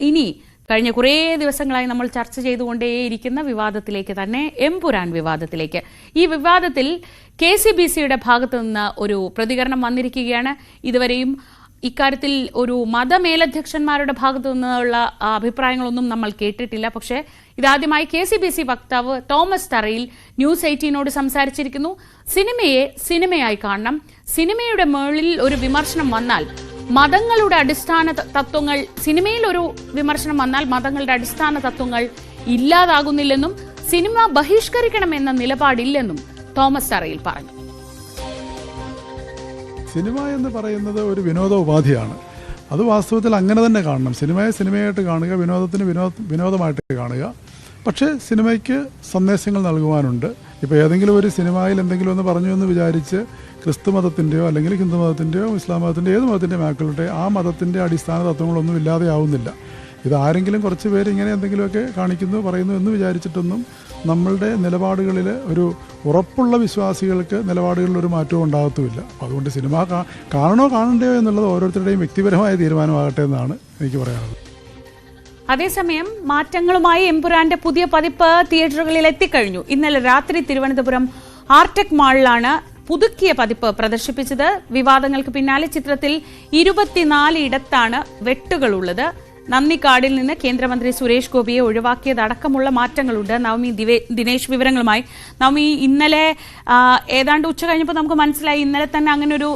ഇനി കഴിഞ്ഞ കുറേ ദിവസങ്ങളായി നമ്മൾ ചർച്ച ചെയ്തുകൊണ്ടേയിരിക്കുന്ന വിവാദത്തിലേക്ക് തന്നെ എംപുരാൻ വിവാദത്തിലേക്ക്. ഈ വിവാദത്തിൽ കെ സി ബി സിയുടെ ഭാഗത്തു നിന്ന് ഒരു പ്രതികരണം വന്നിരിക്കുകയാണ്. ഇതുവരെയും ഇക്കാര്യത്തിൽ ഒരു മതമേലധ്യക്ഷന്മാരുടെ ഭാഗത്തു നിന്നുള്ള അഭിപ്രായങ്ങളൊന്നും നമ്മൾ കേട്ടിട്ടില്ല. പക്ഷേ ഇതാദ്യമായി കെ സി ബി സി വക്താവ് തോമസ് തറയിൽ ന്യൂസ് എയ്റ്റീനോട് സംസാരിച്ചിരിക്കുന്നു. സിനിമയെ സിനിമയായി കാണണം. സിനിമയുടെ മേളിൽ ഒരു വിമർശനം വന്നാൽ മതങ്ങളുടെ അടിസ്ഥാന തത്വങ്ങൾ സിനിമയിൽ ഒരു വിമർശനം വന്നാൽ മതങ്ങളുടെ അടിസ്ഥാന തത്വങ്ങൾ ഇല്ലാതാകുന്നില്ലെന്നും സിനിമ ബഹിഷ്കരിക്കണമെന്ന നിലപാടില്ലെന്നും തോമസ് അറയിൽ പറഞ്ഞു. സിനിമ എന്ന് പറയുന്നത് ഒരു വിനോദ ഉപാധിയാണ്. അത് വാസ്തവത്തിൽ അങ്ങനെ തന്നെ കാണണം. സിനിമയെ സിനിമയായിട്ട് കാണുക വിനോദത്തിന് വിനോദ വിനോദമായിട്ട് കാണുക. പക്ഷേ സിനിമയ്ക്ക് സന്ദേശങ്ങൾ നൽകുവാനുണ്ട്. ഇപ്പോൾ ഏതെങ്കിലും ഒരു സിനിമയിൽ എന്തെങ്കിലും ഒന്ന് പറഞ്ഞു എന്ന് വിചാരിച്ച് ക്രിസ്തു മതത്തിന്റെയോ അല്ലെങ്കിൽ ഹിന്ദു മതത്തിന്റെയോ ഇസ്ലാം മതത്തിന്റെ ഏത് മതത്തിന്റെ ആക്കളുടെ ആ മതത്തിന്റെ അടിസ്ഥാന തത്വങ്ങളൊന്നും ഇല്ലാതെ ആവുന്നില്ല ഇത് ആരെങ്കിലും കുറച്ച് പേര് ഇങ്ങനെ എന്തെങ്കിലുമൊക്കെ കാണിക്കുന്നു പറയുന്നു എന്ന് വിചാരിച്ചിട്ടൊന്നും നമ്മളുടെ നിലപാടുകളിൽ ഒരു ഉറപ്പുള്ള വിശ്വാസികൾക്ക് നിലപാടുകളിൽ ഒരു മാറ്റവും ഉണ്ടാകത്തുമില്ല. അതുകൊണ്ട് സിനിമ കാണണോ കാണണ്ടയോ എന്നുള്ളത് ഓരോരുത്തരുടെയും വ്യക്തിപരമായ തീരുമാനമാകട്ടെ എന്നാണ് എനിക്ക് പറയാനുള്ളത്. അതേസമയം മാറ്റങ്ങളുമായി എംപുരാന്റെ പുതിയ പതിപ്പ് തിയേറ്ററുകളിൽ എത്തിക്കഴിഞ്ഞു. ഇന്നലെ രാത്രി തിരുവനന്തപുരം ആർടെക് മാളിലാണ് പുതുക്കിയ പതിപ്പ് പ്രദർശിപ്പിച്ചത്. വിവാദങ്ങൾക്ക് പിന്നാലെ ചിത്രത്തിൽ ഇരുപത്തിനാല് ഇടത്താണ് വെട്ടുകളുള്ളത്. നന്ദിക്കാടിൽ നിന്ന് കേന്ദ്രമന്ത്രി സുരേഷ് ഗോപിയെ ഒഴിവാക്കിയതടക്കമുള്ള മാറ്റങ്ങളുണ്ട്. നവമി ദിനേശ് വിവരങ്ങളുമായി. നവമി ഇന്നലെ ഏതാണ്ട് ഉച്ച കഴിഞ്ഞപ്പോൾ നമുക്ക് മനസ്സിലായി. ഇന്നലെ തന്നെ അങ്ങനെ ഒരു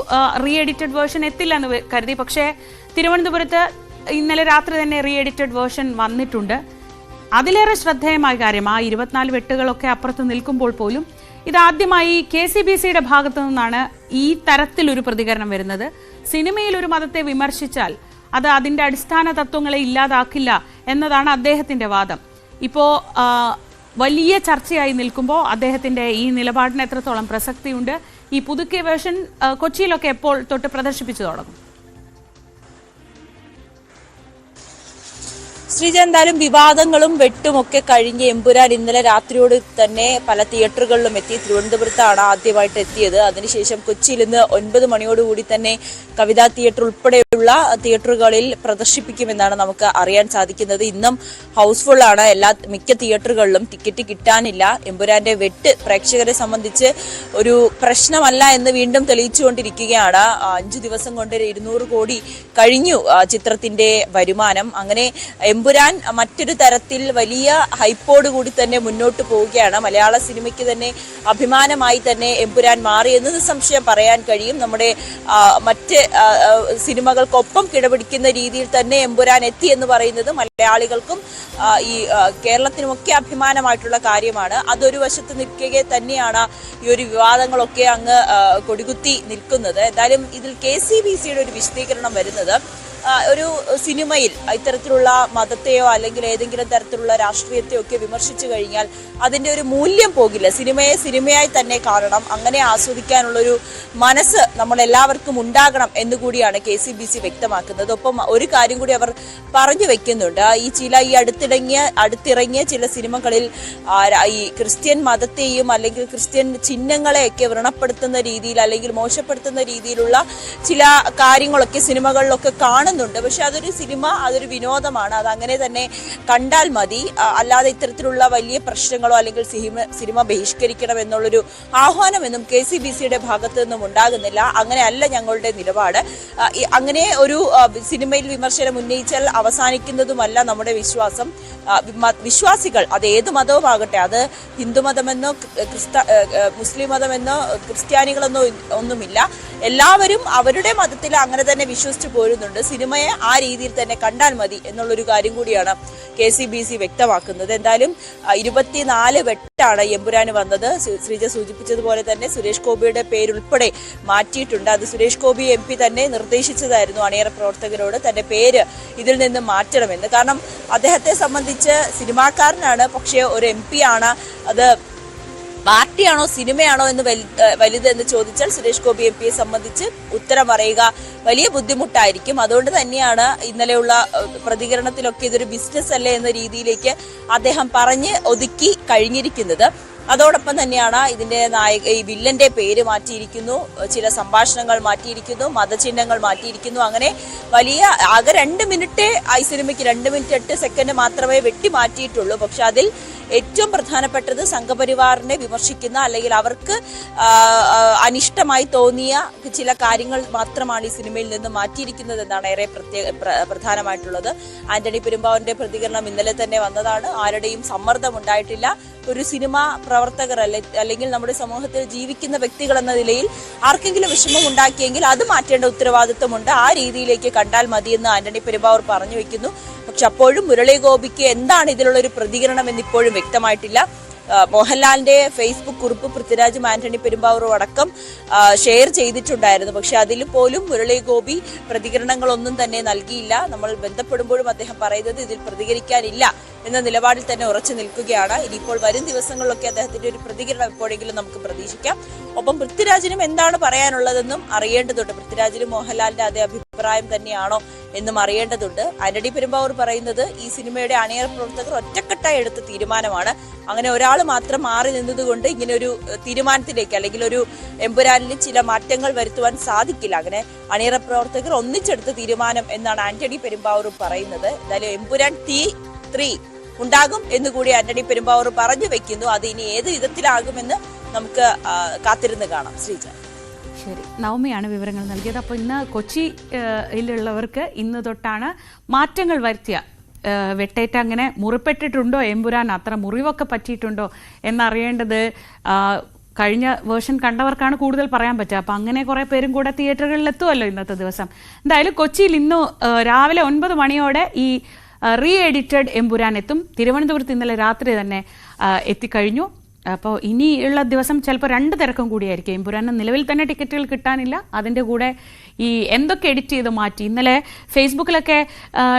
റീ എഡിറ്റഡ് വേർഷൻ എത്തില്ല എന്ന് കരുതി. പക്ഷേ തിരുവനന്തപുരത്ത് ഇന്നലെ രാത്രി തന്നെ റീ എഡിറ്റഡ് വേർഷൻ വന്നിട്ടുണ്ട്. അതിലേറെ ശ്രദ്ധേയമായ കാര്യം ആ ഇരുപത്തിനാല് വെട്ടുകളൊക്കെ അപ്പുറത്ത് നിൽക്കുമ്പോൾ പോലും ഇതാദ്യമായി കെ സി ബി സിയുടെ ഭാഗത്തു നിന്നാണ് ഈ തരത്തിലൊരു പ്രതികരണം വരുന്നത്. സിനിമയിൽ ഒരു മതത്തെ വിമർശിച്ചാൽ അത് അതിന്റെ അടിസ്ഥാന തത്വങ്ങളെ ഇല്ലാതാക്കില്ല എന്നതാണ് അദ്ദേഹത്തിന്റെ വാദം. ഇപ്പോ വലിയ ചർച്ചയായി നിൽക്കുമ്പോൾ അദ്ദേഹത്തിന്റെ ഈ നിലപാടിന് എത്രത്തോളം പ്രസക്തിയുണ്ട്? ഈ പുതുക്കിയ വേർഷൻ കൊച്ചിയിലൊക്കെ എപ്പോൾ തൊട്ട് പ്രദർശിപ്പിച്ചു തുടങ്ങും? ശ്രീജ എന്തായാലും വിവാദങ്ങളും വെട്ടുമൊക്കെ കഴിഞ്ഞ് എമ്പുരാൻ ഇന്നലെ രാത്രിയോട് തന്നെ പല തിയേറ്ററുകളിലും എത്തി. തിരുവനന്തപുരത്താണ് ആദ്യമായിട്ട് എത്തിയത്. അതിനുശേഷം കൊച്ചിയിൽ ഇന്ന് ഒൻപത് മണിയോടുകൂടി തന്നെ കവിതാ തിയേറ്റർ ഉൾപ്പെടെയുള്ള തിയേറ്ററുകളിൽ പ്രദർശിപ്പിക്കുമെന്നാണ് നമുക്ക് അറിയാൻ സാധിക്കുന്നത്. ഇന്നും ഹൗസ്ഫുൾ ആണ് എല്ലാ മിക്ക തിയേറ്ററുകളിലും ടിക്കറ്റ് കിട്ടാനില്ല. എമ്പുരാന്റെ വെട്ട് പ്രേക്ഷകരെ സംബന്ധിച്ച് ഒരു പ്രശ്നമല്ല എന്ന് വീണ്ടും തെളിയിച്ചുകൊണ്ടിരിക്കുകയാണ്. അഞ്ചു ദിവസം കൊണ്ട് ഇരുന്നൂറ് കോടി കഴിഞ്ഞു ചിത്രത്തിന്റെ വരുമാനം. അങ്ങനെ എമ്പുരാൻ മറ്റൊരു തരത്തിൽ വലിയ ഹൈപ്പോട് കൂടി തന്നെ മുന്നോട്ട് പോവുകയാണ്. മലയാള സിനിമയ്ക്ക് തന്നെ അഭിമാനമായി തന്നെ എമ്പുരാൻ മാറി എന്ന് നിസ്സംശയം പറയാൻ കഴിയും. നമ്മുടെ മറ്റ് ആ, സിനിമകൾക്കൊപ്പം കിടപിടിക്കുന്ന രീതിയിൽ തന്നെ എമ്പുരാൻ എത്തി എന്ന് പറയുന്നത് മലയാളികൾക്കും ഈ കേരളത്തിനുമൊക്കെ അഭിമാനമായിട്ടുള്ള കാര്യമാണ്. അതൊരു വശത്ത് നിൽക്കുക തന്നെയാണ് ഈ ഒരു വിവാദങ്ങളൊക്കെ അങ്ങ് കൊടികുത്തി നിൽക്കുന്നത്. എന്തായാലും ഇതിൽ കെ സി ബി സിയുടെ ഒരു വിശദീകരണം വരുന്നത്. ഒരു സിനിമയിൽ ഇത്തരത്തിലുള്ള മതത്തെയോ അല്ലെങ്കിൽ ഏതെങ്കിലും തരത്തിലുള്ള രാഷ്ട്രീയത്തെയോ ഒക്കെ വിമർശിച്ചു കഴിഞ്ഞാൽ അതിന്റെ ഒരു മൂല്യം പോകില്ല. സിനിമയെ സിനിമയായി തന്നെ കാണണം. അങ്ങനെ ആസ്വദിക്കാനുള്ളൊരു മനസ്സ് നമ്മൾ എല്ലാവർക്കും ഉണ്ടാകണം എന്നുകൂടിയാണ് കെ സി ബി സി വ്യക്തമാക്കുന്നത്. ഒപ്പം ഒരു കാര്യം കൂടി അവർ പറഞ്ഞു വെക്കുന്നുണ്ട്. ഈ ചില ഈ അടുത്തിടങ്ങിയ അടുത്തിറങ്ങിയ ചില സിനിമകളിൽ ഈ ക്രിസ്ത്യൻ മതത്തെയും അല്ലെങ്കിൽ ക്രിസ്ത്യൻ ചിഹ്നങ്ങളെയൊക്കെ വ്രണപ്പെടുത്തുന്ന രീതിയിൽ അല്ലെങ്കിൽ മോശപ്പെടുത്തുന്ന രീതിയിലുള്ള ചില കാര്യങ്ങളൊക്കെ സിനിമകളിലൊക്കെ കാണുന്നുണ്ട്. പക്ഷെ അതൊരു സിനിമ അതൊരു വിനോദമാണ്. അത് അങ്ങനെ തന്നെ കണ്ടാൽ മതി. അല്ലാതെ ഇത്തരത്തിലുള്ള വലിയ പ്രശ്നങ്ങളോ അല്ലെങ്കിൽ സിനിമ സിനിമ ബഹിഷ്കരിക്കണം എന്നുള്ളൊരു ആഹ്വാനമൊന്നും കെ സി ബി സിയുടെ ഭാഗത്തു നിന്നും ഉണ്ടാകുന്നില്ല. അങ്ങനെയല്ല ഞങ്ങളുടെ നിലപാട്. അങ്ങനെ ഒരു സിനിമയിൽ വിമർശനം ഉന്നയിച്ചാൽ അവസാനിക്കുന്നതുമല്ല നമ്മുടെ വിശ്വാസം. വിശ്വാസികൾ അത് ഏത് മതവുമാകട്ടെ അത് ഹിന്ദുമതമെന്നോ ക്രി- ക്രിസ്ത മുസ്ലിം മതമെന്നോ ക്രിസ്ത്യാനികളെന്നോ ഒന്നുമില്ല. എല്ലാവരും അവരുടെ മതത്തിൽ അങ്ങനെ തന്നെ വിശ്വസിച്ച് പോരുന്നുണ്ട്. സിനിമയെ ആ രീതിയിൽ തന്നെ കണ്ടാൽ മതി എന്നുള്ളൊരു കാര്യം കൂടിയാണ് കെ സി ബി സി വ്യക്തമാക്കുന്നത്. എന്തായാലും ഇരുപത്തിനാല് വെട്ടാണ് എമ്പുരാന് വന്നത്. ശ്രീജ സൂചിപ്പിച്ചതുപോലെ തന്നെ സുരേഷ് ഗോപിയുടെ പേരുൾപ്പെടെ മാറ്റിയിട്ടുണ്ട്. അത് സുരേഷ് ഗോപി എം പി തന്നെ നിർദ്ദേശിച്ചതായിരുന്നു അണിയറ പ്രവർത്തകരോട് തന്റെ പേര് ഇതിൽ നിന്ന് മാറ്റണമെന്ന്. കാരണം അദ്ദേഹത്തെ സംബന്ധിച്ച് സിനിമാക്കാരനാണ് പക്ഷേ ഒരു എം ആണ്. അത് പാർട്ടിയാണോ സിനിമയാണോ എന്ന് വലു- വലുത് എന്ന് ചോദിച്ചാൽ സുരേഷ് ഗോപി എം പിയെ സംബന്ധിച്ച് ഉത്തരം പറയുക വലിയ ബുദ്ധിമുട്ടായിരിക്കും. അതുകൊണ്ട് തന്നെയാണ് ഇന്നലെയുള്ള പ്രതികരണത്തിലൊക്കെ ഇതൊരു ബിസിനസ് അല്ലേ എന്ന രീതിയിലേക്ക് അദ്ദേഹം പറഞ്ഞ് ഒതുക്കി കഴിഞ്ഞിരിക്കുന്നത്. അതോടൊപ്പം തന്നെയാണ് ഇതിന്റെ നായക ഈ വില്ലന്റെ പേര് മാറ്റിയിരിക്കുന്നു ചില സംഭാഷണങ്ങൾ മാറ്റിയിരിക്കുന്നു മതചിഹ്നങ്ങൾ മാറ്റിയിരിക്കുന്നു. അങ്ങനെ വലിയ ആകെ രണ്ട് മിനിറ്റ് ഈ സിനിമയ്ക്ക് രണ്ട് മിനിറ്റ് എട്ട് സെക്കൻഡ് മാത്രമേ വെട്ടി മാറ്റിയിട്ടുള്ളൂ. പക്ഷെ അതിൽ ഏറ്റവും പ്രധാനപ്പെട്ടത് സംഘപരിവാറിനെ വിമർശിക്കുന്ന അല്ലെങ്കിൽ അവർക്ക് അനിഷ്ടമായി തോന്നിയ ചില കാര്യങ്ങൾ മാത്രമാണ് ഈ സിനിമയിൽ നിന്ന് മാറ്റിയിരിക്കുന്നത് എന്നാണ് ഏറെ പ്രത്യേക പ്രധാനമായിട്ടുള്ളത്. ആന്റണി പെരുമ്പാവൂരിന്റെ പ്രതികരണം ഇന്നലെ തന്നെ വന്നതാണ്. ആരുടെയും സമ്മർദ്ദം ഉണ്ടായിട്ടില്ല. ഒരു സിനിമ പ്രവർത്തകർ അല്ലെ അല്ലെങ്കിൽ നമ്മുടെ സമൂഹത്തിൽ ജീവിക്കുന്ന വ്യക്തികൾ എന്ന നിലയിൽ ആർക്കെങ്കിലും വിഷമം ഉണ്ടാക്കിയെങ്കിൽ അത് മാറ്റേണ്ട ഉത്തരവാദിത്വമുണ്ട്. ആ രീതിയിലേക്ക് കണ്ടാൽ മതിയെന്ന് ആന്റണി പെരുമ്പാവൂർ പറഞ്ഞു വെക്കുന്നു. പക്ഷെ അപ്പോഴും മുരളി ഗോപിക്ക് എന്താണ് ഇതിലുള്ള ഒരു പ്രതികരണം എന്ന് ഇപ്പോഴും വ്യക്തമായിട്ടില്ല. മോഹൻലാലിന്റെ ഫേസ്ബുക്ക് കുറിപ്പ് പൃഥ്വിരാജും ആന്റണി പെരുമ്പാവൂരും അടക്കം ഷെയർ ചെയ്തിട്ടുണ്ടായിരുന്നു. പക്ഷെ അതിൽ പോലും മുരളി ഗോപി പ്രതികരണങ്ങളൊന്നും തന്നെ നൽകിയില്ല. നമ്മൾ ബന്ധപ്പെടുമ്പോഴും അദ്ദേഹം പറയുന്നത് ഇതിൽ പ്രതികരിക്കാനില്ല എന്ന നിലപാടിൽ തന്നെ ഉറച്ചു നിൽക്കുകയാണ്. ഇനിയിപ്പോൾ വരും ദിവസങ്ങളിലൊക്കെ അദ്ദേഹത്തിന്റെ ഒരു പ്രതികരണം എപ്പോഴെങ്കിലും നമുക്ക് പ്രതീക്ഷിക്കാം. ഒപ്പം പൃഥ്വിരാജിനും എന്താണ് പറയാനുള്ളതെന്നും അറിയേണ്ടതുണ്ട്. പൃഥ്വിരാജിനും മോഹൻലാലിന്റെ അതേ അഭിപ്രായം തന്നെയാണോ എന്നും അറിയേണ്ടതുണ്ട്. ആന്റണി പെരുമ്പാവൂർ പറയുന്നത് ഈ സിനിമയുടെ അണിയറ പ്രവർത്തകർ ഒറ്റക്കെട്ടായി എടുത്ത തീരുമാനമാണ്. അങ്ങനെ ഒരാൾ മാത്രം മാറി നിന്നതുകൊണ്ട് ഇങ്ങനെ ഒരു തീരുമാനത്തിലേക്ക് അല്ലെങ്കിൽ ഒരു എമ്പുരാനിൽ ചില മാറ്റങ്ങൾ വരുത്തുവാൻ സാധിക്കില്ല. അങ്ങനെ അണിയറ പ്രവർത്തകർ ഒന്നിച്ചെടുത്ത തീരുമാനം എന്നാണ് ആന്റണി പെരുമ്പാവൂർ പറയുന്നത്. എന്തായാലും എമ്പുരാൻ തീ ത്രീ ഉണ്ടാകും എന്നുകൂടി ആന്റണി പെരുമ്പാവൂർ പറഞ്ഞു വെക്കുന്നു. അത് ഇനി ഏത് വിധത്തിലാകുമെന്ന് നമുക്ക് കാത്തിരുന്ന് കാണാം. ശ്രീജ ശരി. നവമിയാണ് വിവരങ്ങൾ നൽകിയത്. അപ്പോൾ ഇന്ന് കൊച്ചിയിലുള്ളവർക്ക് ഇന്ന് തൊട്ടാണ് മാറ്റങ്ങൾ വരുത്തിയ. വെട്ടേറ്റ അങ്ങനെ മുറിപ്പെട്ടിട്ടുണ്ടോ? എമ്പുരാൻ അത്ര മുറിവൊക്കെ പറ്റിയിട്ടുണ്ടോ എന്നറിയേണ്ടത് കഴിഞ്ഞ വേർഷൻ കണ്ടവർക്കാണ് കൂടുതൽ പറയാൻ പറ്റുക. അപ്പം അങ്ങനെ കുറേ പേരും കൂടെ തിയേറ്ററുകളിൽ എത്തുമല്ലോ ഇന്നത്തെ ദിവസം. എന്തായാലും കൊച്ചിയിൽ ഇന്ന് രാവിലെ ഒൻപത് മണിയോടെ ഈ റീ എഡിറ്റഡ് എമ്പുരാൻ എത്തും. തിരുവനന്തപുരത്ത് ഇന്നലെ രാത്രി തന്നെ എത്തിക്കഴിഞ്ഞു. അപ്പോൾ ഇനിയുള്ള ദിവസം ചിലപ്പോൾ രണ്ട് തിരക്കും കൂടിയായിരിക്കും. എമ്പുരാന് നിലവിൽ തന്നെ ടിക്കറ്റുകൾ കിട്ടാനില്ല. അതിന്റെ കൂടെ ഈ എന്തൊക്കെ എഡിറ്റ് ചെയ്ത് മാറ്റി? ഇന്നലെ ഫേസ്ബുക്കിലൊക്കെ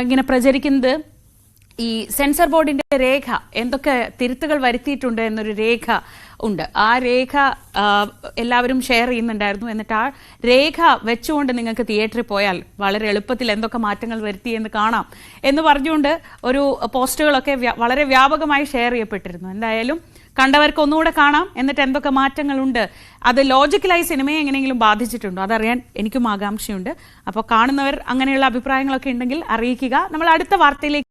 ഇങ്ങനെ പ്രചരിക്കുന്നത് ഈ സെൻസർ ബോർഡിന്റെ രേഖ എന്തൊക്കെ തിരുത്തുകൾ വരുത്തിയിട്ടുണ്ട് എന്നൊരു രേഖ ഉണ്ട്. ആ രേഖ എല്ലാവരും ഷെയർ ചെയ്യുന്നുണ്ടായിരുന്നു. എന്നിട്ട് ആ രേഖ വെച്ചുകൊണ്ട് നിങ്ങൾക്ക് തിയേറ്ററിൽ പോയാൽ വളരെ എളുപ്പത്തിൽ എന്തൊക്കെ മാറ്റങ്ങൾ വരുത്തി എന്ന് കാണാം എന്ന് പറഞ്ഞുകൊണ്ട് ഒരു പോസ്റ്റുകളൊക്കെ വളരെ വ്യാപകമായി ഷെയർ ചെയ്യപ്പെട്ടിരുന്നു. എന്തായാലും കണ്ടവർക്ക് ഒന്നുകൂടെ കാണാം എന്നിട്ട് എന്തൊക്കെ മാറ്റങ്ങളുണ്ട്. അത് ലോജിക്കലായി സിനിമയെ എങ്ങനെയെങ്കിലും ബാധിച്ചിട്ടുണ്ടോ? അതറിയാൻ എനിക്കും ആകാംക്ഷയുണ്ട്. അപ്പോൾ കാണുന്നവർ അങ്ങനെയുള്ള അഭിപ്രായങ്ങളൊക്കെ ഉണ്ടെങ്കിൽ അറിയിക്കുക. നമ്മൾ അടുത്ത വാർത്തയിലേക്ക്